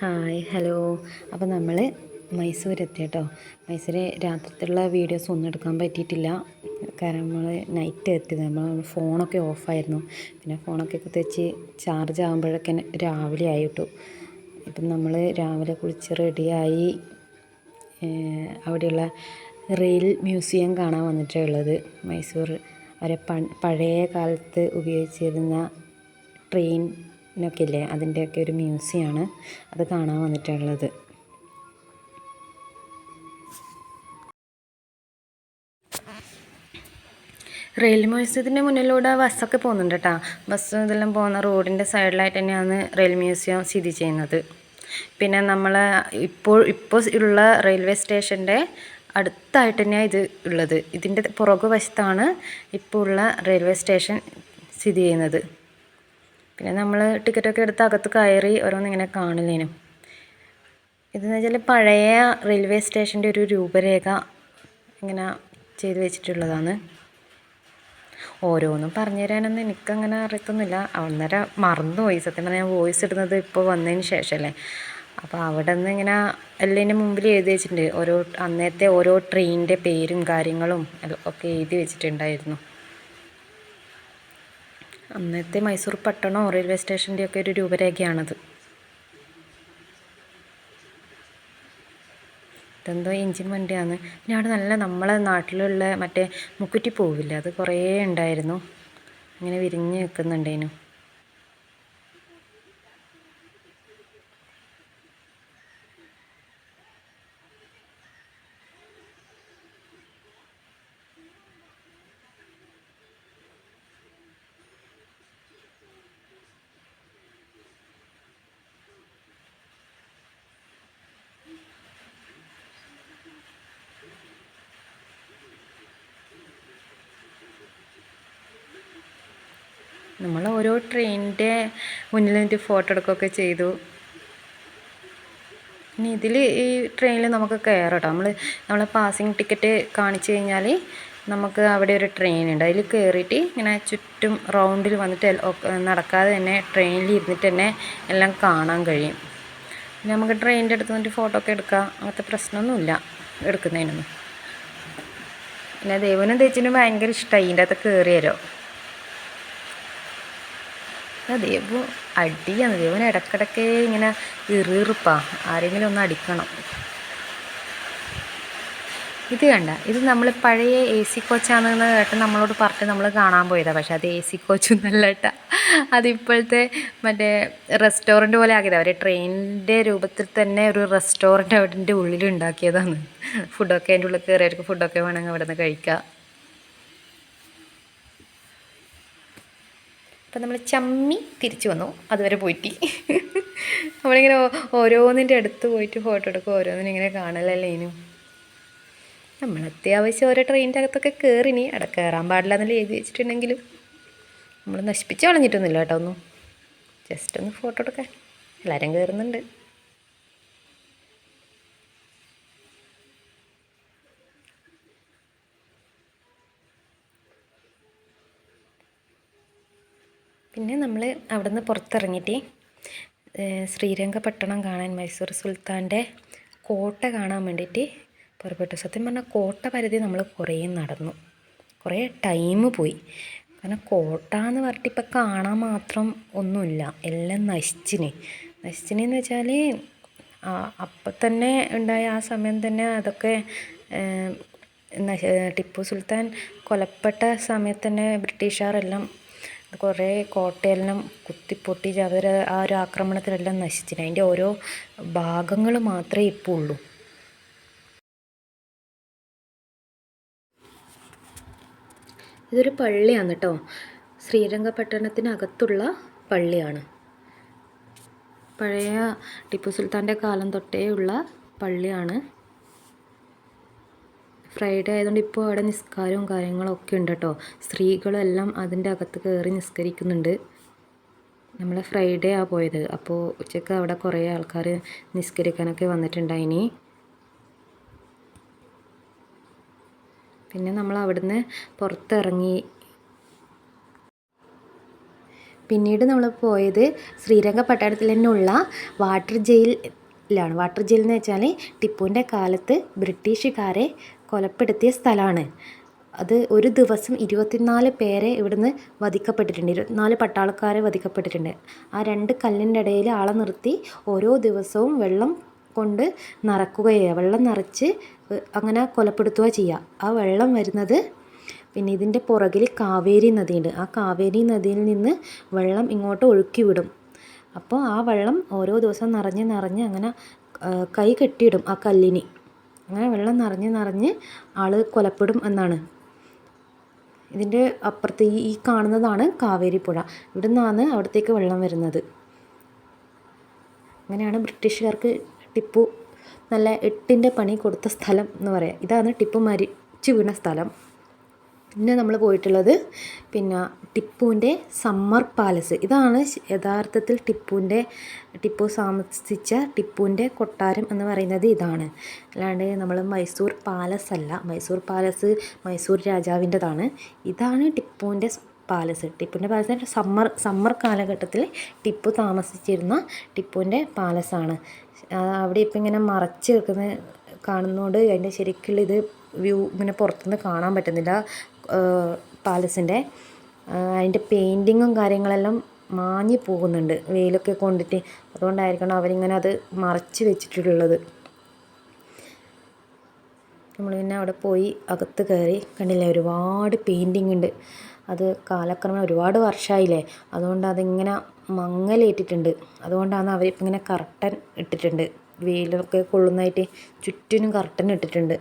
Hi hello. അപ്പോൾ നമ്മൾ മൈസൂർ എത്തി കേട്ടോ മൈസൂർ രാത്രിത്തുള്ള വീഡിയോസ് ഒന്നും എടുക്കാൻ പറ്റിയിട്ടില്ല. കാരണം നമ്മൾ നൈറ്റ് എത്തിയത്. നമ്മൾ ഫോണൊക്കെ ഓഫായിരുന്നു പിന്നെ ഫോണൊക്കെ തെച്ച് ചാർജ് ആകുമ്പോഴൊക്കെ രാവിലെ ആയിട്ടു. ഇപ്പം നമ്മൾ രാവിലെ കുളിച്ച് റെഡിയായി അവിടെയുള്ള റെയിൽ മ്യൂസിയം കാണാൻ വന്നിട്ടേ ഉള്ളത്. മൈസൂർ. അവരെ പഴയ കാലത്ത് ഉപയോഗിച്ചിരുന്ന ട്രെയിനൊക്കെ ഇല്ലേ അതിന്റെയൊക്കെ ഒരു മ്യൂസിയമാണ് അത് കാണാൻ വന്നിട്ടുള്ളത്. റെയിൽ മ്യൂസിയത്തിന്റെ മുന്നിലൂടെ ബസ്സൊക്കെ പോകുന്നുണ്ട് കേട്ടോ. ബസ് ഇതെല്ലാം പോകുന്ന റോഡിന്റെ സൈഡിലായിട്ട് തന്നെയാണ് റെയിൽ മ്യൂസിയം സ്ഥിതി ചെയ്യുന്നത്. പിന്നെ നമ്മൾ ഇപ്പോൾ ഇപ്പോൾ ഉള്ള റെയിൽവേ സ്റ്റേഷന്റെ അടുത്തായിട്ട് തന്നെയാണ് ഇത് ഉള്ളത്. ഇതിന്റെ പുറകു വശത്താണ് ഇപ്പോൾ ഉള്ള റെയിൽവേ സ്റ്റേഷൻ സ്ഥിതി ചെയ്യുന്നത്. പിന്നെ നമ്മൾ ടിക്കറ്റൊക്കെ എടുത്ത് അകത്ത് കയറി ഓരോന്നിങ്ങനെ കാണുന്നതിനും ഇതെന്ന് വെച്ചാൽ പഴയ റെയിൽവേ സ്റ്റേഷന്റെ ഒരു രൂപരേഖ ഇങ്ങനെ ചെയ്തു വെച്ചിട്ടുള്ളതാണ്. ഓരോന്നും പറഞ്ഞു തരാനൊന്നും എനിക്കങ്ങനെ അറിയത്തൊന്നുമില്ല. അന്നേരം മറന്നുപോയി. സത്യം പറഞ്ഞാൽ ഞാൻ വോയിസ് ഇടുന്നത് ഇപ്പോൾ വന്നതിന് ശേഷമല്ലേ അപ്പോൾ അവിടെ നിന്ന് ഇങ്ങനെ എല്ലാം മുമ്പിൽ എഴുതി വെച്ചിട്ടുണ്ട്. ഓരോ അന്നത്തെ ഓരോ ട്രെയിനിന്റെ പേരും കാര്യങ്ങളും ഒക്കെ എഴുതി വെച്ചിട്ടുണ്ടായിരുന്നു. അന്നത്തെ മൈസൂർ പട്ടണമോ റെയിൽവേ സ്റ്റേഷന്റെ ഒക്കെ ഒരു രൂപരേഖയാണത്. ഇതെന്തോ എഞ്ചിൻ വണ്ടിയാണ്. പിന്നെ അവിടെ നല്ല നമ്മളെ നാട്ടിലുള്ള മറ്റേ മുക്കുറ്റി പോവില്ല അത് കുറേ ഉണ്ടായിരുന്നു. ഇങ്ങനെ വിരിഞ്ഞ് നിൽക്കുന്നുണ്ടേനു. നമ്മൾ ഓരോ ട്രെയിനിന്റെ മുന്നിൽ നിന്നിട്ട് ഫോട്ടോ എടുക്കുകയൊക്കെ ചെയ്തു. ഇനി ഇതിൽ ഈ ട്രെയിനിൽ നമുക്ക് കയറാം കേട്ടോ നമ്മൾ നമ്മളെ പാസിങ് ടിക്കറ്റ് കാണിച്ചു കഴിഞ്ഞാൽ നമുക്ക് അവിടെ ഒരു ട്രെയിൻ ഉണ്ട്. അതിൽ കയറിയിട്ട് ഇങ്ങനെ ചുറ്റും റൗണ്ടിൽ വന്നിട്ട് നടക്കാതെ തന്നെ ട്രെയിനിൽ ഇരുന്നിട്ട് തന്നെ എല്ലാം കാണാൻ കഴിയും. പിന്നെ നമുക്ക് ട്രെയിനിന്റെ അടുത്ത് വന്നിട്ട് ഫോട്ടോ ഒക്കെ എടുക്കാം. അങ്ങനത്തെ പ്രശ്നമൊന്നുമില്ല എടുക്കുന്നതിനൊന്നും. പിന്നെ ദേവനും തേച്ചിനും ഭയങ്കര ഇഷ്ടമായി ഇതിന്റെ അകത്ത് കയറിയാലോ. ദേവു അടിയാണ്. ദേവന് ഇടക്കിടക്ക് ഇങ്ങനെ ഇറിറിപ്പാ. ആരെങ്കിലും ഒന്ന് അടിക്കണം. ഇത് കണ്ട. ഇത് നമ്മൾ പഴയ എ സി കോച്ചാണെന്ന് കേട്ട് നമ്മളോട് പറഞ്ഞ് നമ്മൾ കാണാൻ പോയതാണ് പക്ഷേ അത് എ സി കോച്ചൊന്നല്ല കേട്ടാ അതിപ്പോഴത്തെ മറ്റേ റെസ്റ്റോറന്റ് പോലെ ആക്കിയത്. അവർ ട്രെയിനിന്റെ രൂപത്തിൽ തന്നെ ഒരു റെസ്റ്റോറന്റ് അവിടെ ഉള്ളിൽ ഉണ്ടാക്കിയതാണ് ഫുഡൊക്കെ അതിന്റെ ഉള്ളിൽ കയറിയവർക്ക് ഫുഡൊക്കെ വേണമെങ്കിൽ അവിടെ നിന്ന് കഴിക്കാം. അപ്പം നമ്മൾ ചമ്മി തിരിച്ചു വന്നു. അതുവരെ പോയിട്ട്. നമ്മളിങ്ങനെ ഓരോന്നിന്റെ അടുത്ത് പോയിട്ട് ഫോട്ടോ എടുക്കും ഓരോന്നിനിങ്ങനെ കാണലല്ലേനും നമ്മൾ അത്യാവശ്യം ഓരോ ട്രെയിനിന്റെ അകത്തൊക്കെ കയറിനി അവിടെ കയറാൻ പാടില്ല എന്നല്ല എഴുതി വെച്ചിട്ടുണ്ടെങ്കിലും. നമ്മൾ നശിപ്പിച്ച് കളഞ്ഞിട്ടൊന്നുമില്ല കേട്ടോ ഒന്നും. ജസ്റ്റ് ഒന്ന് ഫോട്ടോ എടുക്കാൻ. എല്ലാവരും കയറുന്നുണ്ട് പിന്നെ നമ്മൾ അവിടെ നിന്ന് പുറത്തിറങ്ങിയിട്ട് ശ്രീരംഗപട്ടണം കാണാൻ മൈസൂർ സുൽത്താന്റെ കോട്ട കാണാൻ വേണ്ടിയിട്ട് പുറപ്പെട്ടു. സത്യം പറഞ്ഞാൽ കോട്ട പരിധി നമ്മൾ കുറേ നടന്നു. കുറേ ടൈം പോയി. കാരണം കോട്ട എന്ന് പറഞ്ഞിട്ട് ഇപ്പം കാണാൻ മാത്രം ഒന്നുമില്ല. എല്ലാം നശിച്ചിന്. നശിച്ചിനെന്ന് വെച്ചാൽ അപ്പം തന്നെ ഉണ്ടായ ആ സമയം തന്നെ അതൊക്കെ ടിപ്പു സുൽത്താൻ കൊലപ്പെട്ട സമയത്ത് തന്നെ ബ്രിട്ടീഷുകാരെല്ലാം കുറേ കോട്ടയെല്ലാം കുത്തിപ്പൊട്ടി അവർ ആ ഒരു ആക്രമണത്തിലെല്ലാം നശിച്ചിന്. അതിന്റെ ഓരോ ഭാഗങ്ങൾ മാത്രമേ ഇപ്പോൾ ഉള്ളൂ. ഇതൊരു പള്ളിയാണ് കേട്ടോ ശ്രീരംഗപട്ടണത്തിനകത്തുള്ള പള്ളിയാണ്. പഴയ ടിപ്പു സുൽത്താന്റെ കാലം തൊട്ടേ ഉള്ള പള്ളിയാണ്. ഫ്രൈഡേ ആയതുകൊണ്ട് ഇപ്പോൾ അവിടെ നിസ്കാരവും കാര്യങ്ങളൊക്കെ ഉണ്ട് കേട്ടോ സ്ത്രീകളെല്ലാം അതിന്റെ അകത്ത് കയറി നിസ്കരിക്കുന്നുണ്ട്. നമ്മൾ ഫ്രൈഡേ ആ പോയത്. അപ്പോൾ ഉച്ചയ്ക്ക് അവിടെ കുറേ ആൾക്കാർ നിസ്കരിക്കാനൊക്കെ വന്നിട്ടുണ്ടായിനി. പിന്നെ നമ്മൾ അവിടുന്ന് പുറത്തിറങ്ങി. പിന്നീട് നമ്മൾ പോയത് ശ്രീരംഗപട്ടണത്തിൽ തന്നെയുള്ള വാട്ടർ ജയിലിലാണ്. വാട്ടർ ജയിൽ എന്ന് വെച്ചാൽ ടിപ്പുവിന്റെ കാലത്ത് ബ്രിട്ടീഷുകാരെ കൊലപ്പെടുത്തിയ സ്ഥലമാണ്. അത് ഒരു ദിവസം ഇരുപത്തിനാല് പേരെ ഇവിടുന്ന് വധിക്കപ്പെട്ടിട്ടുണ്ട്. ഇരുപത്തിനാല് പട്ടാളക്കാരെ വധിക്കപ്പെട്ടിട്ടുണ്ട്. ആ രണ്ട് കല്ലിന്റെ ഇടയിൽ ആളെ നിർത്തി ഓരോ ദിവസവും വെള്ളം കൊണ്ട് നിറക്കുകയാണ് വെള്ളം നിറച്ച് അങ്ങനെ കൊലപ്പെടുത്തുക ചെയ്യുക ആ വെള്ളം വരുന്നത് പിന്നെ ഇതിന്റെ പുറകിൽ കാവേരി നദിയുണ്ട്. ആ കാവേരി നദിയിൽ നിന്ന് വെള്ളം ഇങ്ങോട്ട് ഒഴുക്കി വിടും അപ്പോൾ ആ വെള്ളം ഓരോ ദിവസം നിറഞ്ഞ് നിറഞ്ഞ് അങ്ങനെ കൈ കെട്ടിയിടും ആ കല്ലിന്. അങ്ങനെ വെള്ളം നിറഞ്ഞ് നിറഞ്ഞ് ആൾ കൊലപ്പെടും എന്നാണ്. ഇതിന്റെ അപ്പുറത്ത് ഈ ഈ കാണുന്നതാണ് കാവേരി പുഴ ഇവിടെ നിന്നാണ് അവിടത്തേക്ക് വെള്ളം വരുന്നത്. അങ്ങനെയാണ് ബ്രിട്ടീഷുകാർക്ക് ടിപ്പു നല്ല എട്ടിന്റെ പണി കൊടുത്ത സ്ഥലം എന്ന് പറയാം. ഇതാണ് ടിപ്പു മരിച്ചു വീണ സ്ഥലം. പിന്നെ നമ്മൾ പോയിട്ടുള്ളത് പിന്നെ ടിപ്പുവിന്റെ സമ്മർ പാലസ്. ഇതാണ് യഥാർത്ഥത്തിൽ ടിപ്പുവിന്റെ ടിപ്പു താമസിച്ച ടിപ്പുവിന്റെ കൊട്ടാരം എന്ന് പറയുന്നത് ഇതാണ്. അല്ലാണ്ട് നമ്മൾ മൈസൂർ പാലസ് അല്ല മൈസൂർ പാലസ് മൈസൂർ രാജാവിന്റെതാണ്. ഇതാണ് ടിപ്പുവിന്റെ പാലസ്. ടിപ്പുവിന്റെ പാലസ് സമ്മർ സമ്മർ കാലഘട്ടത്തിൽ ടിപ്പു താമസിച്ചിരുന്ന ടിപ്പുവിന്റെ പാലസാണ്. അവിടെ ഇപ്പം ഇങ്ങനെ മറച്ച് വെക്കുന്ന കാണുന്നതുകൊണ്ട് അതിന്റെ ശരിക്കുള്ള ഇത് വ്യൂ ഇങ്ങനെ പുറത്തുനിന്ന് കാണാൻ പറ്റുന്നില്ല. പാലസിന്റെ അതിന്റെ പെയിന്റിങ്ങും കാര്യങ്ങളെല്ലാം മാഞ്ഞു പോകുന്നുണ്ട്. വെയിലൊക്കെ കൊണ്ടിട്ട്. അതുകൊണ്ടായിരിക്കണം അവരിങ്ങനെ അത് മറച്ച് വെച്ചിട്ടുള്ളത്. നമ്മൾ പിന്നെ അവിടെ പോയി അകത്ത് കയറി കണ്ടില്ലേ ഒരുപാട് പെയിന്റിങ് ഉണ്ട്. അത് കാലക്രമേണ ഒരുപാട് വർഷമായില്ലേ അതുകൊണ്ട് അതിങ്ങനെ മങ്ങലേറ്റിട്ടുണ്ട്. അതുകൊണ്ടാണ് അവരിപ്പോൾ ഇങ്ങനെ കർട്ടൻ ഇട്ടിട്ടുണ്ട്. വെയിലൊക്കെ കൊള്ളുന്നതായിട്ട് ചുറ്റിനും കർട്ടൻ ഇട്ടിട്ടുണ്ട്.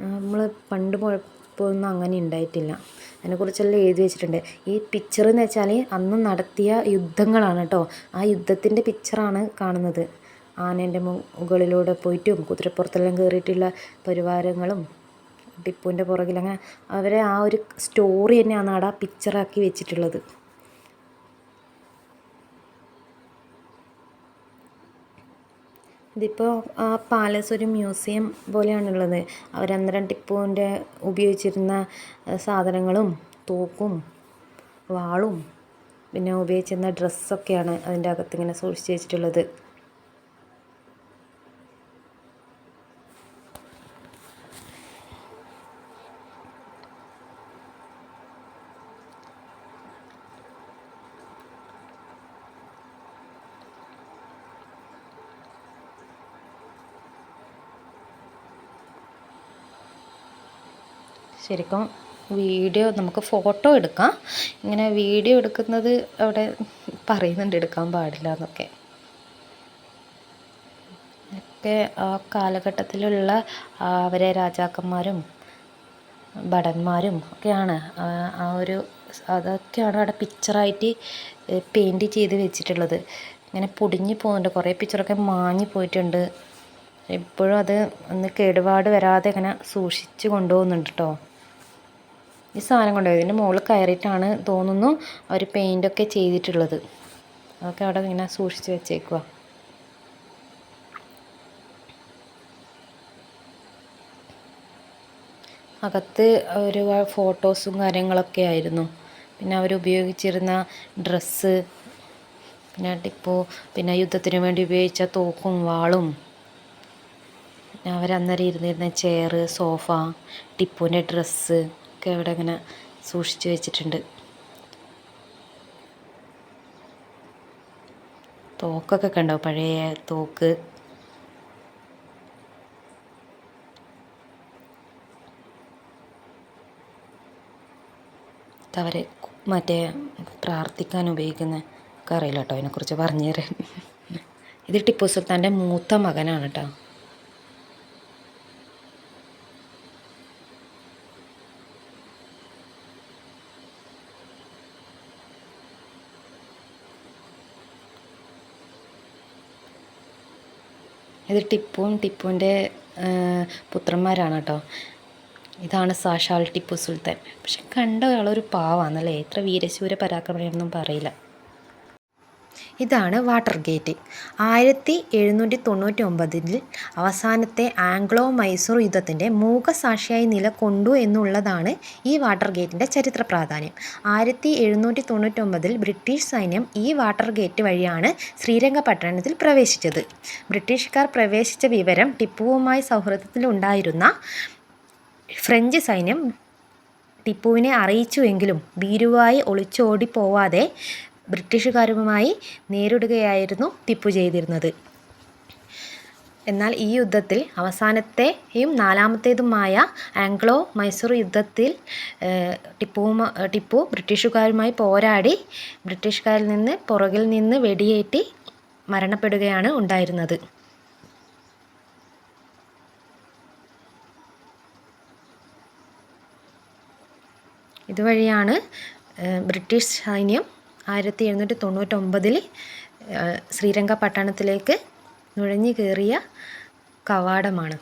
നമ്മൾ പണ്ട് പോയപ്പോൾ ഒന്നും അങ്ങനെ ഉണ്ടായിട്ടില്ല അതിനെക്കുറിച്ചെല്ലാം എഴുതി വെച്ചിട്ടുണ്ട്. ഈ പിക്ചർ എന്ന് വെച്ചാൽ അന്ന് നടത്തിയ യുദ്ധങ്ങളാണ് കേട്ടോ ആ യുദ്ധത്തിന്റെ പിക്ചറാണ് കാണുന്നത്. ആനേന്റെ മുകളിലൂടെ പോയിട്ടും കുതിരപ്പുറത്തെല്ലാം കയറിയിട്ടുള്ള പരിവാരങ്ങളും ടിപ്പുവിന്റെ പുറകിലങ്ങനെ അവരെ ആ ഒരു സ്റ്റോറി തന്നെയാണ് അവിടെ പിക്ചറാക്കി വെച്ചിട്ടുള്ളത്. ഇതിപ്പോൾ ആ പാലസ് ഒരു മ്യൂസിയം പോലെയാണുള്ളത്. അവരന്നേരം ടിപ്പുവിന്റെ ഉപയോഗിച്ചിരുന്ന സാധനങ്ങളും തോക്കും വാളും പിന്നെ ഉപയോഗിച്ചിരുന്ന ഡ്രസ്സൊക്കെയാണ് അതിന്റെ അകത്ത് ഇങ്ങനെ സൂക്ഷിച്ച് വെച്ചിട്ടുള്ളത്. ശരിക്കും വീഡിയോ നമുക്ക് ഫോട്ടോ എടുക്കാം. ഇങ്ങനെ വീഡിയോ എടുക്കുന്നത് അവിടെ പറയുന്നുണ്ട് എടുക്കാൻ പാടില്ല എന്നൊക്കെ. ഒക്കെ ആ കാലഘട്ടത്തിലുള്ള അവരെ രാജാക്കന്മാരും ഭടന്മാരും ഒക്കെയാണ്. ആ ഒരു അതൊക്കെയാണ് അവിടെ പിക്ചറായിട്ട് പെയിന്റ് ചെയ്ത് വെച്ചിട്ടുള്ളത്. ഇങ്ങനെ പൊടിഞ്ഞു പോകുന്നുണ്ട്. കുറേ പിക്ചറൊക്കെ മാഞ്ഞു പോയിട്ടുണ്ട്. ഇപ്പോഴും അത് ഒന്ന് കേടുപാട് വരാതെ ഇങ്ങനെ സൂക്ഷിച്ചു കൊണ്ടുപോകുന്നുണ്ട് കേട്ടോ ഈ സാധനം കൊണ്ടുപോയി ഇതിന്റെ മുകളിൽ കയറിയിട്ടാണ് തോന്നുന്നു അവർ പെയിന്റൊക്കെ ചെയ്തിട്ടുള്ളത്. അതൊക്കെ അവിടെ ഇങ്ങനെ സൂക്ഷിച്ച് വെച്ചേക്കുക അകത്ത് ഒരു ഫോട്ടോസും കാര്യങ്ങളൊക്കെ ആയിരുന്നു. പിന്നെ അവർ ഉപയോഗിച്ചിരുന്ന ഡ്രസ്സ് പിന്നെ ടിപ്പു പിന്നെ യുദ്ധത്തിന് വേണ്ടി ഉപയോഗിച്ച തോക്കും വാളും. പിന്നെ അവരന്നേരം ഇരുന്നിരുന്ന ചെയർ സോഫ ടിപ്പുവിന്റെ ഡ്രസ്സ്. ഒക്കെ അവിടെ അങ്ങനെ സൂക്ഷിച്ചു വെച്ചിട്ടുണ്ട്. തോക്കൊക്കെ കണ്ടോ? പഴയ തോക്ക്. അവരെ മറ്റേ പ്രാർത്ഥിക്കാൻ ഉപയോഗിക്കുന്ന ഒക്കെ അറിയില്ല കേട്ടോ. അതിനെക്കുറിച്ച് പറഞ്ഞു തരാൻ. ഇത് ടിപ്പു സുൽത്താന്റെ മൂത്ത മകനാണ് കേട്ടോ. ഇത് ടിപ്പുവും ടിപ്പുവിന്റെ പുത്രന്മാരാണ് കേട്ടോ ഇതാണ് സാക്ഷാൽ ടിപ്പു സുൽത്താൻ. പക്ഷെ കണ്ട ആളൊരു പാവാന്നല്ലേ? എത്ര വീരശൂര പരാക്രമണമൊന്നും പറയില്ല. ഇതാണ് വാട്ടർ ഗേറ്റ് ആയിരത്തി എഴുന്നൂറ്റി തൊണ്ണൂറ്റി ഒമ്പതിൽ അവസാനത്തെ ആംഗ്ലോ മൈസൂർ യുദ്ധത്തിന്റെ മൂകസാക്ഷിയായി നിലകൊണ്ടു എന്നുള്ളതാണ് ഈ വാട്ടർ ഗേറ്റിന്റെ ചരിത്ര പ്രാധാന്യം ആയിരത്തി എഴുന്നൂറ്റി തൊണ്ണൂറ്റി ഒമ്പതിൽ ബ്രിട്ടീഷ് സൈന്യം ഈ വാട്ടർ ഗേറ്റ് വഴിയാണ് ശ്രീരംഗപട്ടണത്തിൽ പ്രവേശിച്ചത്. ബ്രിട്ടീഷുകാർ പ്രവേശിച്ച വിവരം ടിപ്പുവുമായി സൗഹൃദത്തിലുണ്ടായിരുന്ന ഫ്രഞ്ച് സൈന്യം ടിപ്പുവിനെ അറിയിച്ചുവെങ്കിലും ഭീരുവായി ഒളിച്ചോടിപ്പോവാതെ ബ്രിട്ടീഷുകാരുമായി നേരിടുകയായിരുന്നു ടിപ്പു ചെയ്തിരുന്നത്. എന്നാൽ ഈ യുദ്ധത്തിൽ അവസാനത്തെയും നാലാമത്തേതുമായ ആംഗ്ലോ മൈസൂർ യുദ്ധത്തിൽ ടിപ്പു ടിപ്പു ബ്രിട്ടീഷുകാരുമായി പോരാടി ബ്രിട്ടീഷുകാരിൽ നിന്ന് പുറകിൽ നിന്ന് വെടിയേറ്റി മരണപ്പെടുകയാണ് ഉണ്ടായിരുന്നത്. ഇതുവഴിയാണ് ബ്രിട്ടീഷ് സൈന്യം ആയിരത്തി എഴുന്നൂറ്റി തൊണ്ണൂറ്റൊമ്പതിൽ ശ്രീരംഗ പട്ടണത്തിലേക്ക് നുഴഞ്ഞു കയറിയ കവാടമാണ്.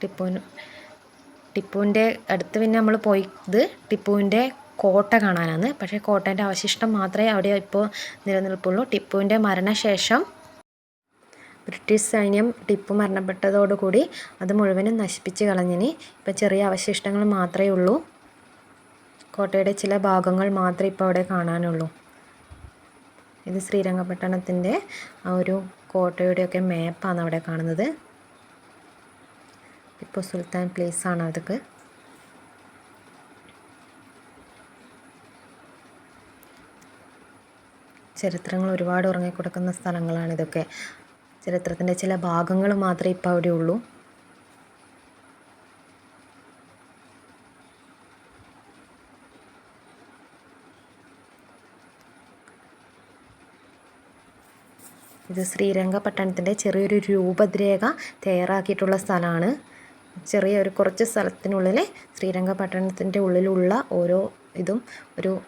ടിപ്പുവിന് ടിപ്പുവിന്റെ അടുത്ത് പിന്നെ നമ്മൾ പോയത് ടിപ്പുവിന്റെ കോട്ട കാണാനാണ്. പക്ഷേ കോട്ടേന്റെ അവശിഷ്ടം മാത്രമേ അവിടെ ഇപ്പോൾ നിലനിൽപ്പുള്ളൂ. ടിപ്പുവിന്റെ മരണശേഷം ബ്രിട്ടീഷ് സൈന്യം ടിപ്പു മരണപ്പെട്ടതോടുകൂടി അത് മുഴുവനും നശിപ്പിച്ച് കളഞ്ഞിനി. ഇപ്പം ചെറിയ അവശിഷ്ടങ്ങൾ മാത്രമേ ഉള്ളൂ. കോട്ടയുടെ ചില ഭാഗങ്ങൾ മാത്രമേ ഇപ്പോൾ അവിടെ കാണാനുള്ളൂ. ഇത് ശ്രീരംഗപട്ടണത്തിന്റെ ആ ഒരു കോട്ടയുടെയൊക്കെ മാപ്പാണ് അവിടെ കാണുന്നത്. ഇപ്പോൾ സുൽത്താൻ പ്ലേസ് ആണ് അതൊക്കെ. ചരിത്രങ്ങൾ ഒരുപാട് ഉറങ്ങിക്കൊടുക്കുന്ന സ്ഥലങ്ങളാണ് ഇതൊക്കെ ചരിത്രത്തിന്റെ ചില ഭാഗങ്ങൾ മാത്രമേ ഇപ്പോൾ അവിടെ ഉള്ളൂ ഇത് ശ്രീരംഗപട്ടണത്തിന്റെ ചെറിയൊരു രൂപരേഖ തയ്യാറാക്കിയിട്ടുള്ള സ്ഥലമാണ്. ചെറിയൊരു കുറച്ച് സ്ഥലത്തിനുള്ളിൽ ശ്രീരംഗപട്ടണത്തിന്റെ ഉള്ളിലുള്ള ഓരോ ഇതും ഒരു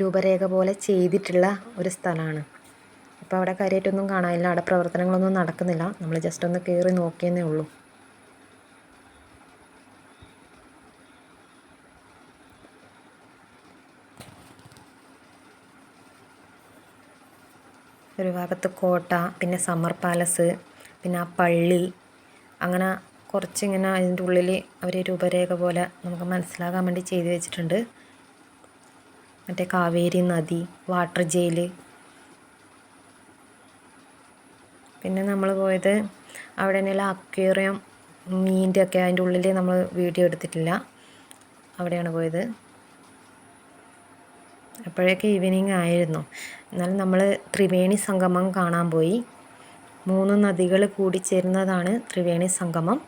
രൂപരേഖ പോലെ ചെയ്തിട്ടുള്ള ഒരു സ്ഥലമാണ്. അപ്പോൾ അവിടെ കാര്യമായിട്ടൊന്നും കാണാനില്ല. അവിടെ പ്രവർത്തനങ്ങളൊന്നും നടക്കുന്നില്ല. നമ്മൾ ജസ്റ്റ് ഒന്ന് കയറി നോക്കിയെന്നേ ഉള്ളൂ. ഭാഗത്ത് കോട്ട പിന്നെ സമ്മർ പാലസ് പിന്നെ ആ പള്ളി. അങ്ങനെ കുറച്ചിങ്ങനെ അതിന്റെ ഉള്ളിൽ അവർ രൂപരേഖ പോലെ നമുക്ക് മനസ്സിലാകാൻ വേണ്ടി ചെയ്തു വെച്ചിട്ടുണ്ട്. മറ്റേ കാവേരി നദി വാട്ടർ ജയിൽ പിന്നെ നമ്മൾ പോയത് അവിടെ തന്നെയുള്ള അക്വേറിയം മീന്റെ ഒക്കെ അതിന്റെ ഉള്ളിൽ നമ്മൾ വീഡിയോ എടുത്തിട്ടില്ല. അവിടെയാണ് പോയത്. അപ്പോഴേക്ക് ഈവനിങ് ആയിരുന്നു. എന്നാലും നമ്മൾ ത്രിവേണി സംഗമം കാണാൻ പോയി. മൂന്ന് നദികൾ കൂടിച്ചേരുന്നതാണ് ത്രിവേണി സംഗമം.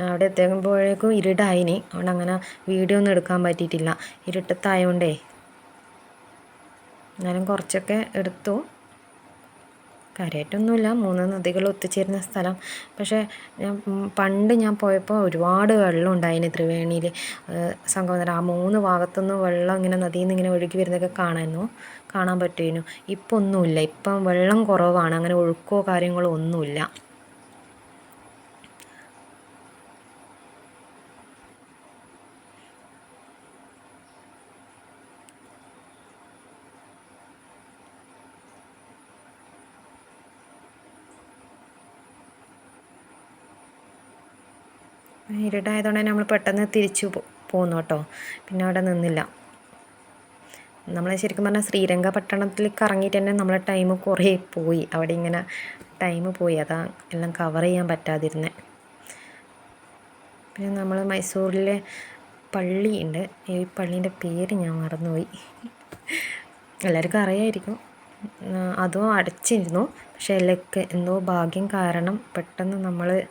അവിടെ എത്തുമ്പോഴേക്കും ഇരുടായിനി അതുകൊണ്ട് അങ്ങനെ വീഡിയോ ഒന്നും എടുക്കാൻ പറ്റിയിട്ടില്ല. ഇരുട്ടത്തായതുകൊണ്ടേ എന്നാലും കുറച്ചൊക്കെ എടുത്തു. കാര്യമായിട്ടൊന്നുമില്ല. മൂന്ന് നദികൾ ഒത്തുചേരുന്ന സ്ഥലം. പക്ഷേ ഞാൻ പണ്ട് ഞാൻ പോയപ്പോൾ ഒരുപാട് വെള്ളം ഉണ്ടായിന് ത്രിവേണിയിൽ സംഗമം ആ മൂന്ന് ഭാഗത്തുനിന്ന് വെള്ളം ഇങ്ങനെ നദിയിൽ നിന്ന് ഇങ്ങനെ ഒഴുകി വരുന്നതൊക്കെ കാണായിരുന്നു. കാണാൻ പറ്റുമായിരുന്നു ഇപ്പം ഒന്നുമില്ല ഇപ്പം വെള്ളം കുറവാണ്. അങ്ങനെ ഒഴുക്കോ കാര്യങ്ങളോ ഒന്നുമില്ല. ഇരുട്ടായതുകൊണ്ട് തന്നെ നമ്മൾ പെട്ടെന്ന് തിരിച്ചു പോന്നു കേട്ടോ. പിന്നെ അവിടെ നിന്നില്ല. നമ്മൾ ശരിക്കും പറഞ്ഞാൽ ശ്രീരംഗ ശ്രീരംഗപട്ടണത്തിൽ കറങ്ങിയിട്ട് തന്നെ നമ്മളെ ടൈം കുറേ പോയി. അവിടെ ഇങ്ങനെ ടൈം പോയി. അതാ എല്ലാം കവർ ചെയ്യാൻ പറ്റാതിരുന്നേ. പിന്നെ നമ്മൾ മൈസൂരിലെ പള്ളിയുണ്ട് ഈ പള്ളീന്റെ പേര് ഞാൻ മറന്നുപോയി. എല്ലാവർക്കും അറിയായിരിക്കും. അതും അടച്ചിരുന്നു. പക്ഷേ എല്ലൊക്കെ എന്തോ ഭാഗ്യം കാരണം പെട്ടെന്ന് നമ്മൾ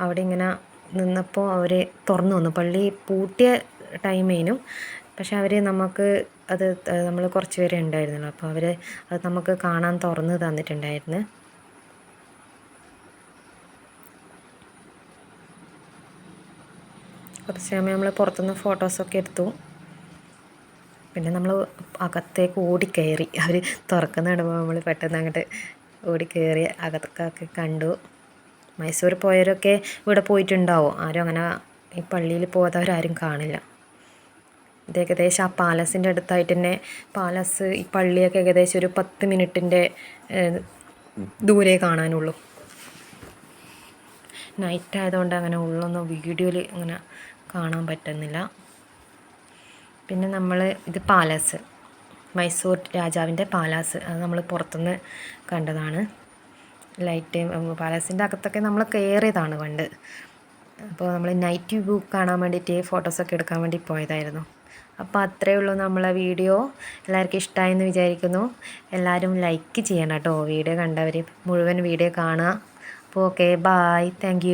അവിടെ ഇങ്ങനെ നിന്നപ്പോൾ അവർ തുറന്നു വന്നു. പള്ളി പൂട്ടിയ ടൈമേനും പക്ഷെ അവർ നമുക്ക് അത് നമ്മൾ കുറച്ച് പേരെ ഉണ്ടായിരുന്നല്ലോ അപ്പോൾ അവർ അത് നമുക്ക് കാണാൻ തുറന്ന് തന്നിട്ടുണ്ടായിരുന്നു. കുറച്ച് സമയം നമ്മൾ പുറത്തുനിന്ന് ഫോട്ടോസൊക്കെ എടുത്തു. പിന്നെ നമ്മൾ അകത്തേക്ക് ഓടിക്കയറി. അവർ തുറക്കുന്ന ഇടുമ്പോൾ നമ്മൾ പെട്ടെന്ന് അങ്ങോട്ട് ഓടിക്കയറി അകത്തൊക്കെ കണ്ടു. മൈസൂർ പോയവരൊക്കെ ഇവിടെ പോയിട്ടുണ്ടാവും. ആരും അങ്ങനെ ഈ പള്ളിയിൽ പോകാത്തവരാരും കാണില്ല. ഇത് ഏകദേശം ആ പാലസിന്റെ അടുത്തായിട്ട് തന്നെ പാലസ് ഈ പള്ളിയൊക്കെ ഏകദേശം ഒരു പത്ത് മിനിറ്റിന്റെ ദൂരെ കാണാനുള്ളൂ. നൈറ്റ് ആയതുകൊണ്ട് അങ്ങനെ ഉള്ളൊന്നും വീഡിയോയിൽ അങ്ങനെ കാണാൻ പറ്റുന്നില്ല. പിന്നെ നമ്മൾ ഇത് പാലസ് മൈസൂർ രാജാവിന്റെ പാലാസ് അത് നമ്മൾ പുറത്തുനിന്ന് കണ്ടതാണ്. ലൈറ്റ് പാലസിന്റെ അകത്തൊക്കെ നമ്മൾ കയറിയതാണ് പണ്ട്. അപ്പോൾ നമ്മൾ നൈറ്റ് വ്യൂ കാണാൻ വേണ്ടിയിട്ട് ഫോട്ടോസൊക്കെ എടുക്കാൻ വേണ്ടി പോയതായിരുന്നു. അപ്പോൾ അത്രയേ ഉള്ളൂ നമ്മളെ വീഡിയോ. എല്ലാവർക്കും ഇഷ്ടമായെന്ന് വിചാരിക്കുന്നു. എല്ലാവരും ലൈക്ക് ചെയ്യണം കേട്ടോ. വീഡിയോ കണ്ടവർ മുഴുവൻ വീഡിയോ കാണുക. അപ്പോൾ ഓക്കെ ബായ് താങ്ക്